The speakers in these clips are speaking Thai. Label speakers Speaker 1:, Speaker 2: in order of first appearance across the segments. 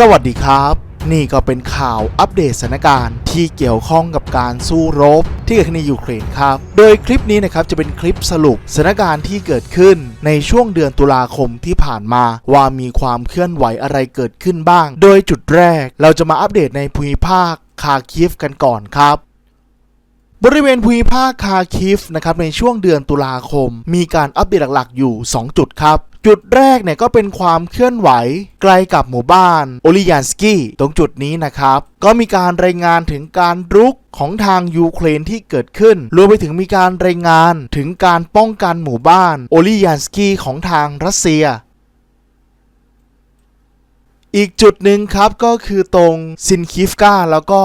Speaker 1: สวัสดีครับ นี่ก็เป็นข่าวอัปเดตสถานการณ์ที่เกี่ยวข้องกับการสู้รบ ที่เกิดขึ้นในยูเครนครับ โดยคลิปนี้นะครับจะเป็นคลิปสรุปสถานการณ์ที่เกิดขึ้นในช่วงเดือนตุลาคมที่ผ่านมา ว่ามีความเคลื่อนไหวอะไรเกิดขึ้นบ้าง โดยจุดแรกเราจะมาอัปเดตในภูมิภาคคาคิฟกันก่อนครับบริเวณภูมิภาคคาคิฟนะครับในช่วงเดือนตุลาคม มีการอัปเดตหลักๆอยู่ 2 จุดครับ จุดแรกเนี่ยก็เป็นความเคลื่อนไหวไกลกับหมู่บ้านโอลิยานสกี้ตรงจุดนี้นะครับ ก็มีการรายงานถึงการรุกของทางยูเครนที่เกิดขึ้น รวมไปถึงมีการรายงานถึงการป้องกันหมู่บ้านโอลิยานสกี้ของทางรัสเซีย อีกจุดหนึ่งครับก็คือตรงซินคิฟกาแล้วก็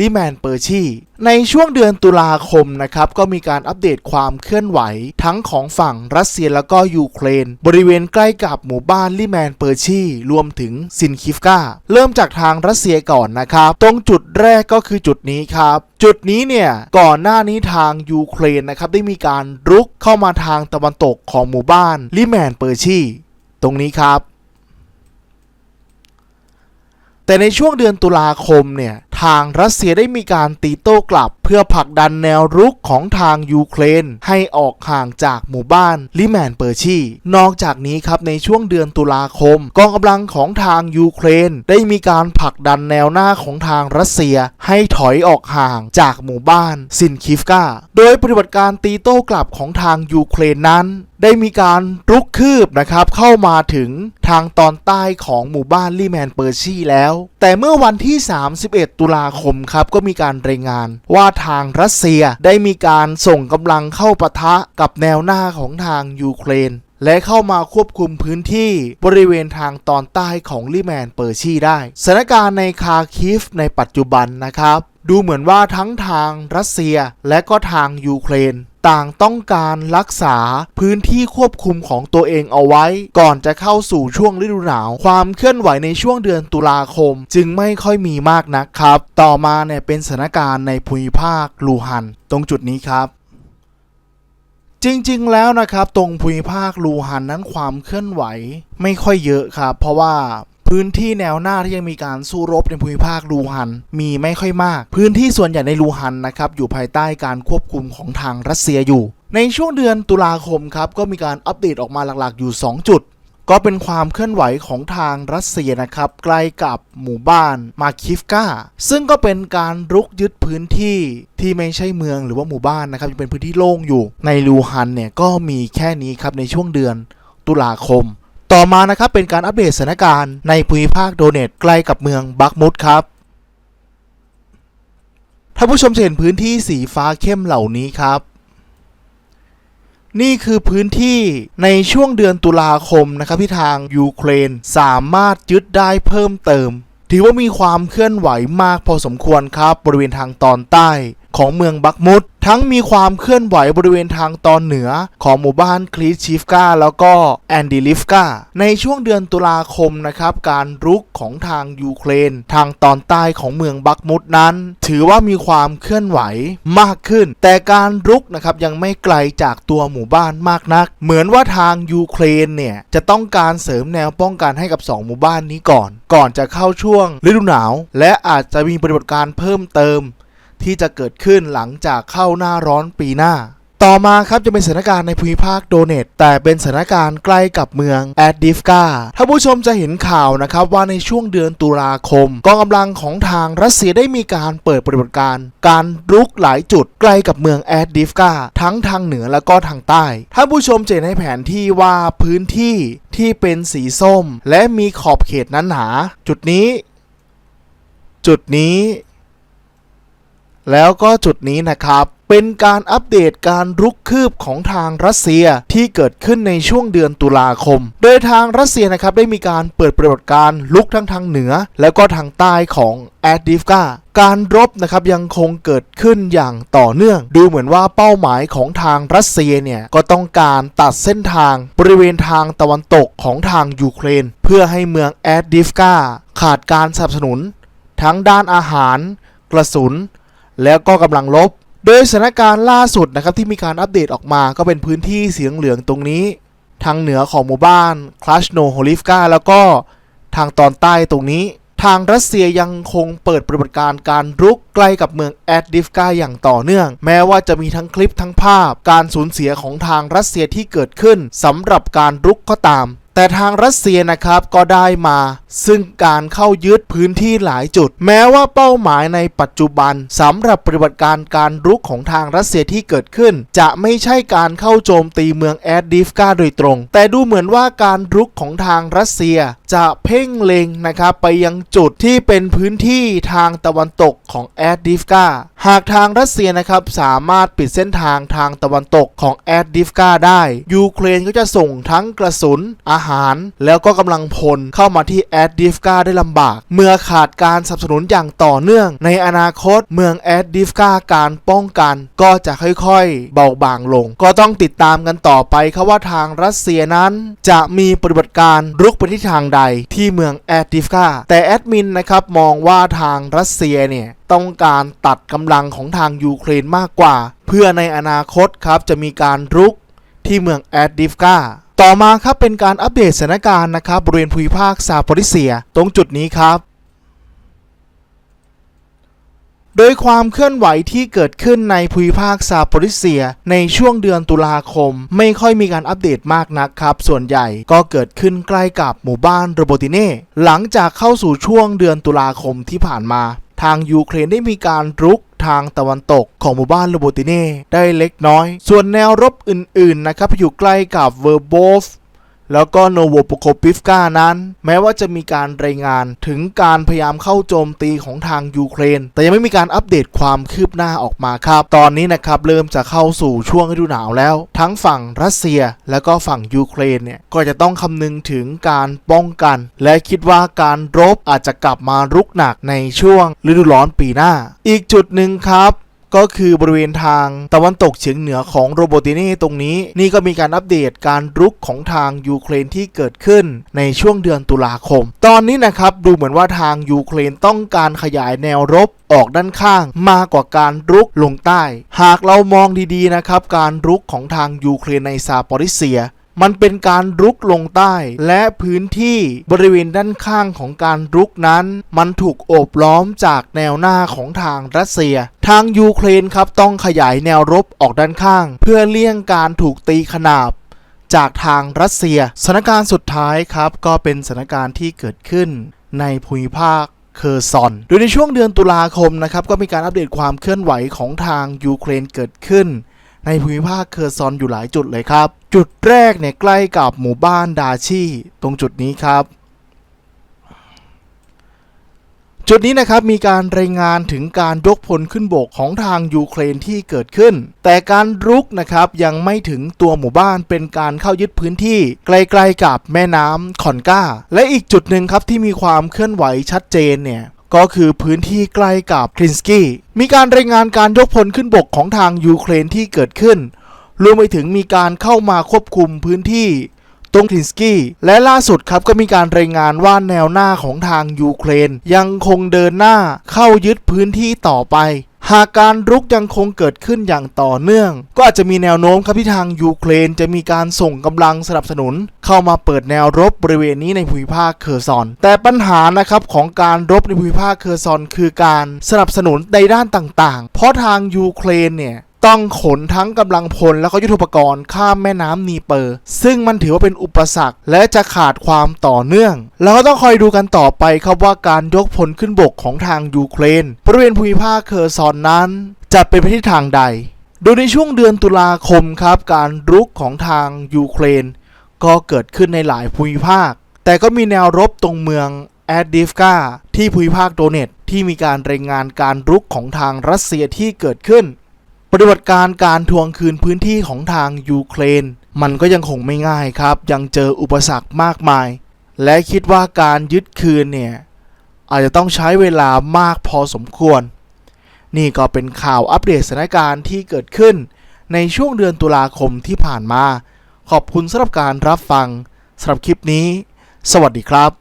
Speaker 1: ลิแมนเปอร์ชีในช่วงเดือนตุลาคมนะครับก็มีการอัปเดตความเคลื่อนไหว ทั้งของฝั่งรัสเซียแล้วก็ยูเครน บริเวณใกล้กับหมู่บ้านลิแมนเปอร์ชีรวมถึงซินคิฟกาเริ่มจากทางรัสเซียก่อนนะครับ ตรงจุดแรกก็คือจุดนี้ครับ จุดนี้เนี่ยก่อนหน้านี้ทางยูเครนนะครับได้มีการรุกเข้ามาทางตะวันตกของหมู่บ้านลิแมนเปอร์ชีตรงนี้ครับ แต่ในช่วงเดือนตุลาคมเนี่ยทางรัสเซียได้มีการตีโต้กลับ พื่อผลักดันแนวรุกของทางยูเครน ให้ออกห่างจากหมู่บ้านลิแมนเปอร์ชี นอกจากนี้ครับในช่วงเดือนตุลาคม กองกำลังของทางยูเครน ได้มีการผลักดันแนวหน้าของทางรัสเซีย ให้ถอยออกห่างจากหมู่บ้านซินคิฟกาโดยปฏิบัติการตีโต้กลับของทางยูเครนนั้นได้มีการรุกคืบนะครับเข้ามาถึงทางตอนใต้ของหมู่บ้านลีแมนเปอร์ชีแล้ว แต่เมื่อวันที่ 31 ตุลาคมครับก็มีการรายงานว่าทางรัสเซียได้มีการส่งกำลังเข้าปะทะกับแนวหน้าของทางยูเครน และเข้ามาควบคุมพื้นที่บริเวณทางตอนใต้ของลิแมนเปอร์ชีได้สถานการณ์ในคาคิฟในปัจจุบันนะครับ ดูเหมือนว่าทั้งทางรัสเซียและก็ทางยูเครน ต่างต้องการรักษาพื้นที่ควบคุมของตัวเองเอาไว้ ก่อนจะเข้าสู่ช่วงฤดูหนาว ความเคลื่อนไหวในช่วงเดือนตุลาคม จึงไม่ค่อยมีมากนักครับ ต่อมาเนี่ยเป็นสถานการณ์ในภูมิภาคลูฮัน ตรงจุดนี้ครับจริงๆ แล้วนะครับ ตรงภูมิภาคลูฮันนั้นความเคลื่อนไหวไม่ค่อยเยอะครับ เพราะว่า พื้นที่แนวหน้าที่ยังมีการสู้รบในภูมิภาคลูฮัน มีไม่ค่อยมาก พื้นที่ส่วนใหญ่ในลูฮันนะครับอยู่ภายใต้การควบคุมของทางรัสเซียอยู่ ในช่วงเดือนตุลาคมครับก็มีการอัปเดตออกมาหลักๆอยู่ 2 จุด ก็เป็นความเคลื่อนไหวของทางรัสเซียนะครับ ใกล้กับหมู่บ้านมาคิฟกาซึ่งก็เป็นการรุกยึดพื้นที่ที่ไม่ใช่เมืองหรือว่าหมู่บ้านนะครับยังเป็นพื้นที่โล่งอยู่ ในลูฮันเนี่ยก็มีแค่นี้ครับในช่วงเดือนตุลาคม ต่อมานะครับเป็นการอัปเดตสถานการณ์ในภูมิภาคโดเนตใกล้กับเมืองบักมุดครับท่านผู้ชมเห็นพื้นที่สีฟ้าเข้มเหล่านี้ครับ นี่คือพื้นที่ในช่วงเดือนตุลาคมนะครับที่ทางยูเครนสามารถยึดได้เพิ่มเติม ถือว่ามีความเคลื่อนไหวมากพอสมควรครับบริเวณทางตอนใต้ ของเมืองบักมุด ทั้งมีความเคลื่อนไหวบริเวณทางตอนเหนือของหมู่บ้านคลีชิฟกาแล้วก็แอนดิลิฟกาในช่วงเดือนตุลาคมนะครับ การรุกของทางยูเครน ทางตอนใต้ของเมืองบักมุดนั้น ถือว่ามีความเคลื่อนไหวมากขึ้น แต่การรุกนะครับยังไม่ไกลจากตัวหมู่บ้านมากนัก เหมือนว่าทางยูเครนเนี่ยจะต้องการเสริมแนวป้องกันให้กับ 2 หมู่บ้านนี้ก่อน ก่อนจะเข้าช่วงฤดูหนาว และอาจจะมีปฏิบัติการเพิ่มเติม ที่จะเกิดขึ้นหลังจากเข้าหน้าร้อนปีหน้า ต่อมาครับจะเป็นสถานการณ์ในภูมิภาคโดเนตแต่เป็นสถานการณ์ใกล้กับเมืองแอดดิฟกาถ้าผู้ชมจะเห็นข่าวนะครับว่าในช่วงเดือนตุลาคมกองกำลังของทางรัสเซียได้มีการเปิดปฏิบัติการ การรุกหลายจุดใกล้กับเมืองแอดดิฟกาทั้งทางเหนือและก็ทางใต้ถ้าผู้ชมจะเห็นในแผนที่ว่าพื้นที่ที่เป็นสีส้ม และมีขอบเขตนั้นหนา จุดนี้ จุดนี้ แล้วก็จุดนี้นะครับ เป็นการอัปเดตการรุกคืบของทางรัสเซียที่เกิดขึ้นในช่วงเดือนตุลาคม โดยทางรัสเซียนะครับได้มีการเปิดปฏิบัติการลุกทั้งทางเหนือ แล้วก็ทางใต้ของแอดดิฟกาการรบนะครับยังคงเกิดขึ้นอย่างต่อเนื่อง ดูเหมือนว่าเป้าหมายของทางรัสเซียเนี่ย ก็ต้องการตัดเส้นทางบริเวณทางตะวันตกของทางยูเครน เพื่อให้เมืองแอดดิฟกาขาดการสนับสนุน ทั้งด้านอาหาร กระสุน แล้วก็กำลังลบ โดยสถานการณ์ล่าสุดนะครับที่มีการอัปเดตออกมาก็เป็นพื้นที่สีเหลืองตรงนี้ ทางเหนือของหมู่บ้านคลัชโนโฮลิฟกาแล้วก็ทางตอนใต้ตรงนี้ ทางรัสเซียยังคงเปิดปฏิบัติการการรุกใกล้กับเมืองแอดดิฟกาอย่างต่อเนื่อง แม้ว่าจะมีทั้งคลิปทั้งภาพ การสูญเสียของทางรัสเซียที่เกิดขึ้นสำหรับการรุกก็ตาม แต่ทางรัสเซียนะครับก็ได้มา ซึ่งการเข้ายึดพื้นที่หลายจุด แม้ว่าเป้าหมายในปัจจุบันสำหรับปฏิบัติการการรุกของทางรัสเซียที่เกิดขึ้น จะไม่ใช่การเข้าโจมตีเมืองแอดดิฟกาโดยตรง แต่ดูเหมือนว่าการรุกของทางรัสเซีย จะเพ่งเล็งนะครับไปยังจุดที่เป็นพื้นที่ทางตะวันตกของแอดดิฟกาหากทางรัสเซียนะครับสามารถปิดเส้นทางทางตะวันตกของแอดดิฟกาได้ ยูเครนก็จะส่งทั้งกระสุนอาหารแล้วก็กำลังพลเข้ามาที่แอดดิฟกาได้ลำบาก เมื่อขาดการสนับสนุนอย่างต่อเนื่อง ในอนาคตเมืองแอดดิฟกาการป้องกัน ก็จะค่อยๆ เบาบางลง ก็ต้องติดตามกันต่อไปครับว่าทางรัสเซียนั้น จะมีปฏิบัติการรุกไปที่ทางใดที่เมืองแอดดิฟกาแต่แอดมินนะครับมองว่าทางรัสเซียเนี่ยต้องการตัดกำลังของทางยูเครนมากกว่า เพื่อในอนาคตครับจะมีการรุกที่เมืองแอดดิฟกา ต่อมาครับเป็นการอัปเดตสถานการณ์นะครับบริเวณภูมิภาคซาปริเซีย ตรงจุดนี้ครับ โดยความเคลื่อนไหวที่เกิดขึ้นในภูมิภาคซาปริเซีย ในช่วงเดือนตุลาคม ไม่ค่อยมีการอัปเดตมากนักครับ ส่วนใหญ่ก็เกิดขึ้นใกล้กับหมู่บ้านโรโบติเน่หลังจากเข้าสู่ช่วงเดือนตุลาคมที่ผ่านมา ทางยูเครนได้มีการรุก ทางตะวันตกของหมู่บ้านโรโบติเน่ได้เล็กน้อย ส่วนแนวรบอื่นๆนะครับอยู่ใกล้กับเวอร์โบฟ แล้วก็โนโวโปโคปิฟกานั้น แม้ว่าจะมีการรายงานถึงการพยายามเข้าโจมตีของทางยูเครน แต่ยังไม่มีการอัปเดตความคืบหน้าออกมาครับ ตอนนี้นะครับเริ่มจะเข้าสู่ช่วงฤดูหนาวแล้ว ทั้งฝั่งรัสเซียและก็ฝั่งยูเครนเนี่ยก็จะต้องคำนึงถึงการป้องกัน และคิดว่าการรบอาจจะกลับมารุกหนักในช่วงฤดูร้อนปีหน้า อีกจุดหนึ่งครับ ก็คือบริเวณทางตะวันตกเฉียงเหนือของโรโบติเน่ตรงนี้ นี่ก็มีการอัปเดตการรุกของทางยูเครนที่เกิดขึ้นในช่วงเดือนตุลาคม ตอนนี้นะครับดูเหมือนว่าทางยูเครนต้องการขยายแนวรบออกด้านข้างมากกว่าการรุกลงใต้ หากเรามองดีๆนะครับ การรุกของทางยูเครนในซาปอริเซีย มันเป็นการรุกลงใต้ และพื้นที่บริเวณด้านข้างของการรุกนั้น มันถูกโอบล้อมจากแนวหน้าของทางรัสเซีย ทางยูเครนครับต้องขยายแนวรบออกด้านข้าง เพื่อเลี่ยงการถูกตีขนาบจากทางรัสเซียสถานการณ์สุดท้ายครับก็เป็นสถานการณ์ที่เกิดขึ้นในภูมิภาคเคอร์ซอนโดยในช่วงเดือนตุลาคมนะครับก็มีการอัปเดตความเคลื่อนไหวของทางยูเครนเกิดขึ้น ในภูมิภาคเคอร์ซอนอยู่หลายจุดเลยครับ จุดแรกเนี่ยใกล้กับหมู่บ้านดาชีตรงจุดนี้ครับ จุดนี้นะครับมีการรายงานถึงการยกพลขึ้นบกของทางยูเครนที่เกิดขึ้น แต่การรุกนะครับยังไม่ถึงตัวหมู่บ้านเป็นการเข้ายึดพื้นที่ใกล้ๆกับแม่น้ำขอนก้า และอีกจุดหนึ่งครับที่มีความเคลื่อนไหวชัดเจนเนี่ย ก็คือพื้นที่ใกล้กับคลินสกี้มีการรายงานการยกพลขึ้นบกของทางยูเครนที่เกิดขึ้น รวมไปถึงมีการเข้ามาควบคุมพื้นที่ตรงคลินสกี้และล่าสุดครับก็มีการรายงานว่าแนวหน้าของทางยูเครน ยังคงเดินหน้าเข้ายึดพื้นที่ต่อไป หากการรุกยังคงเกิดขึ้นอย่างต่อเนื่อง ก็อาจจะมีแนวโน้มครับที่ทางยูเครนจะมีการส่งกำลังสนับสนุน เข้ามาเปิดแนวรบบริเวณนี้ในภูมิภาคเคอร์ซอน แต่ปัญหานะครับของการรบในภูมิภาคเคอร์ซอน คือการสนับสนุนในด้านต่างๆ เพราะทางยูเครนเนี่ย ต้องขนทั้งกำลังพลและก็ยุทธปกรณ์ข้ามแม่น้ำนีเปอร์ ซึ่งมันถือว่าเป็นอุปสรรคและจะขาดความต่อเนื่องเราก็ต้องคอยดูกันต่อไปครับว่าการยกพลขึ้นบกของทางยูเครนบริเวณภูมิภาคเคอร์ซอนนั้น จะเป็นไปทิศทางใด โดยในช่วงเดือนตุลาคมครับ การรุกของทางยูเครน ก็เกิดขึ้นในหลายภูมิภาค แต่ก็มีแนวรบตรงเมืองแอดดิฟกาที่ภูมิภาคโดเนตที่มีการรายงานการรุกของทางรัสเซียที่เกิดขึ้น ปฏิบัติการการทวงคืนพื้นที่ของทางยูเครน มันก็ยังคงไม่ง่ายครับ ยังเจออุปสรรคมากมาย และคิดว่าการยึดคืนเนี่ย อาจจะต้องใช้เวลามากพอสมควร นี่ก็เป็นข่าวอัปเดตสถานการณ์ที่เกิดขึ้น ในช่วงเดือนตุลาคมที่ผ่านมา ขอบคุณสำหรับการรับฟังสำหรับคลิปนี้ สวัสดีครับ